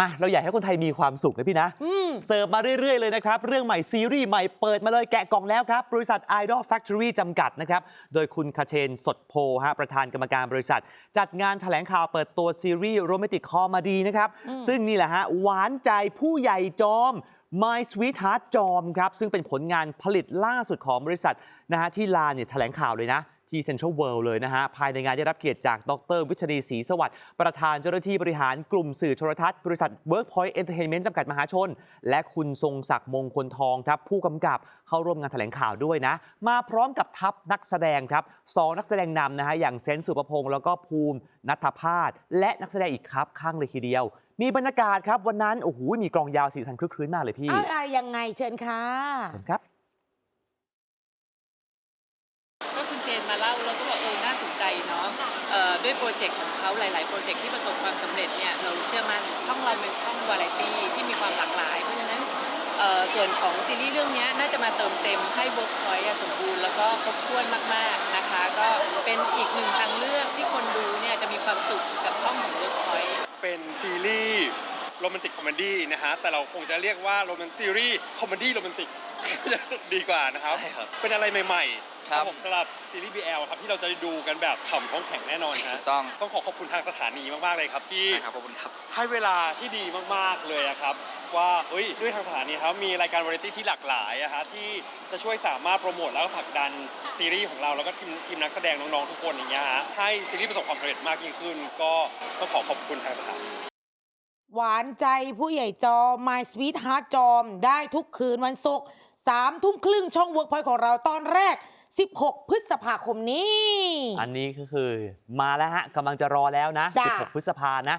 มาเราอยากให้คนไทยมีความสุขนะพี่นะอืมเสิร์ฟมาเรื่อยๆเลยนะครับ เรื่องใหม่ซีรีส์ใหม่เปิดมาเลยแกะกล่องแล้วครับ บริษัท Idol Factory จำกัดนะครับ โดยคุณคาเชนสดโพฮะประธานกรรมการบริษัท จัดงานแถลงข่าวเปิดตัวซีรีส์โรแมนติกคอมดีนะครับ ซึ่งนี่แหละฮะหวานใจผู้ใหญ่จอม My Sweetheart จอมครับซึ่งเป็นผลงานผลิตล่าสุดของบริษัทนะฮะที่ลานเนี่ยแถลงข่าวเลยนะ ที่เซ็นทรัลเวิลด์เลยนะฮะ ภายในงานได้รับเกียรติจาก ดร วิชรีศรีสวัสดิ์ ประธานเจ้าหน้าที่บริหารกลุ่มสื่อโทรทัศน์ บริษัท Workpoint Entertainment จำกัดมหาชน และคุณทรงศักดิ์มงคลทองครับ ผู้กำกับเข้าร่วมงานแถลงข่าวด้วยนะ มาพร้อมกับทัพนักแสดงครับสองนักแสดงนำนะฮะ อย่างเซนต์สุประพงศ์แล้วก็ภูมินัทพาสและนักแสดงอีกครับข้างเลยทีเดียว มีบรรยากาศครับวันนั้นโอ้โหมีกลองยาวสีสันคลึกคลื้นมากเลยพี่เอาอะไรยังไงเชิญค่ะเชิญครับ ก็คุณ เชนมาเล่าเราก็บอกเออน่าสนใจเนาะเอ่อด้วยโปรเจกต์ของเขาหลาย ๆ โปรเจกต์ที่ประสบความสำเร็จเนี่ยเราเชื่อมั่นช่องเราเป็นช่องวาไรตี้ที่มีความหลากหลาย เพราะฉะนั้นเอ่อส่วนของซีรีส์เรื่องเนี้ยน่าจะมาเติมเต็มให้เวิร์กพอยต์สมบูรณ์แล้วก็ครบถ้วนมาก ๆ นะคะ ก็เป็นอีกหนึ่งทางเลือกที่คนดูเนี่ยจะมีความสุขกับช่องของเวิร์กพอยต์เป็นซีรีส์โรแมนติกคอมเมดี้นะฮะแต่เราคงจะเรียกว่าโรแมนซีรีส์คอมเมดี้โรแมนติกจะดีกว่านะครับใช่ครับเป็นอะไรใหม่ ๆ ครับผมสำหรับซีรีส์ BL ครับที่เราจะได้ดูกันแบบขำท้องแข็งแน่นอนฮะถูกต้อง ต้องขอขอบคุณทางสถานีมากๆเลยครับที่ใช่ครับขอบคุณครับ ให้เวลาที่ดีมากๆเลยอะครับ ว่าเฮ้ยด้วยทางสถานีครับมีรายการวาไรตี้ที่หลากหลายอะฮะที่จะช่วยสามารถโปรโมทแล้วก็ผลักดันซีรีส์ของเราแล้วก็ทีมทีมนักแสดงน้องๆทุกคนอย่างเงี้ยฮะให้ซีรีส์ประสบความสำเร็จมากยิ่งขึ้น ก็ต้องขอขอบคุณทางสถานี หวานใจผู้ใหญ่จอม My Sweetheart จอม ได้ทุกคืนวันศุกร์ สามทุ่มครึ่งช่อง Workpoint ของเราตอนแรก 16 พฤษภาคมนี้ อันนี้ก็คือมาแล้วฮะกำลังจะรอแล้วนะ จ้ะ 16 พฤษภานะ